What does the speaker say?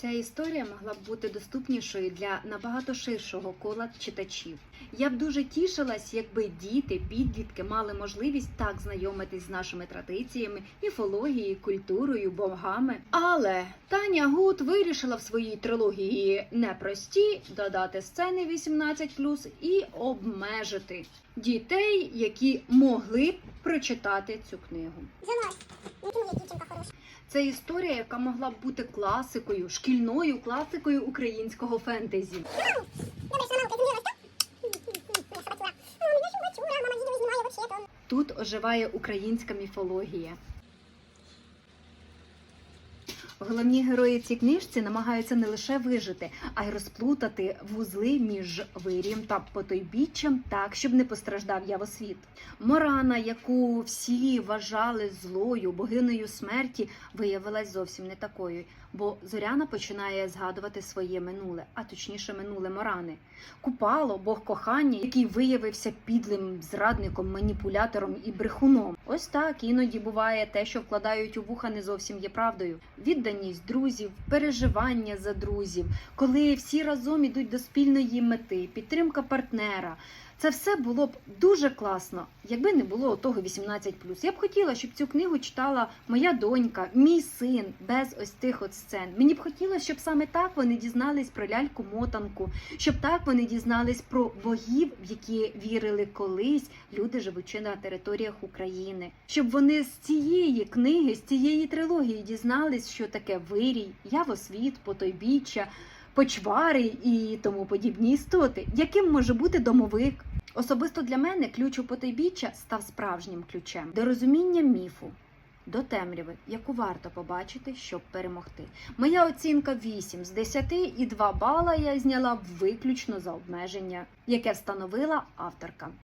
Ця історія могла б бути доступнішою для набагато ширшого кола читачів. Я б дуже тішилась, якби діти, підлітки мали можливість так знайомитись з нашими традиціями, міфологією, культурою, богами. Але Таня Гуд вирішила в своїй трилогії непрості додати сцени 18+, і обмежити дітей, які могли б прочитати цю книгу. Ну дівчинка хороша. Це історія, яка могла б бути класикою, шкільною класикою українського фентезі. Тут оживає українська міфологія. Головні герої цієї книжці намагаються не лише вижити, а й розплутати вузли між вирієм та потойбіччям так, щоб не постраждав явосвіт. Морана, яку всі вважали злою богинею смерті, виявилась зовсім не такою, бо Зоряна починає згадувати своє минуле, а точніше минуле Морани. Купало, бог кохання, який виявився підлим зрадником, маніпулятором і брехуном. Ось так іноді буває те, що вкладають у вуха, не зовсім є правдою. Відданість друзів, переживання за друзів, коли всі разом ідуть до спільної мети, підтримка партнера. Це все було б дуже класно, якби не було того 18+. Я б хотіла, щоб цю книгу читала моя донька, мій син, без ось тих от сцен. Мені б хотілося, щоб саме так вони дізнались про ляльку-мотанку, щоб так вони дізнались про богів, в які вірили колись люди, живучи на територіях України. Щоб вони з цієї книги, з цієї трилогії дізнались, що таке вирій, явосвіт, потойбіччя, почвари і тому подібні істоти. Яким може бути домовик? Особисто для мене ключ у потайбіччя став справжнім ключем до розуміння міфу. До темряви, яку варто побачити, щоб перемогти. Моя оцінка 8 з 10 і 2 бала я зняла виключно за обмеження, яке встановила авторка.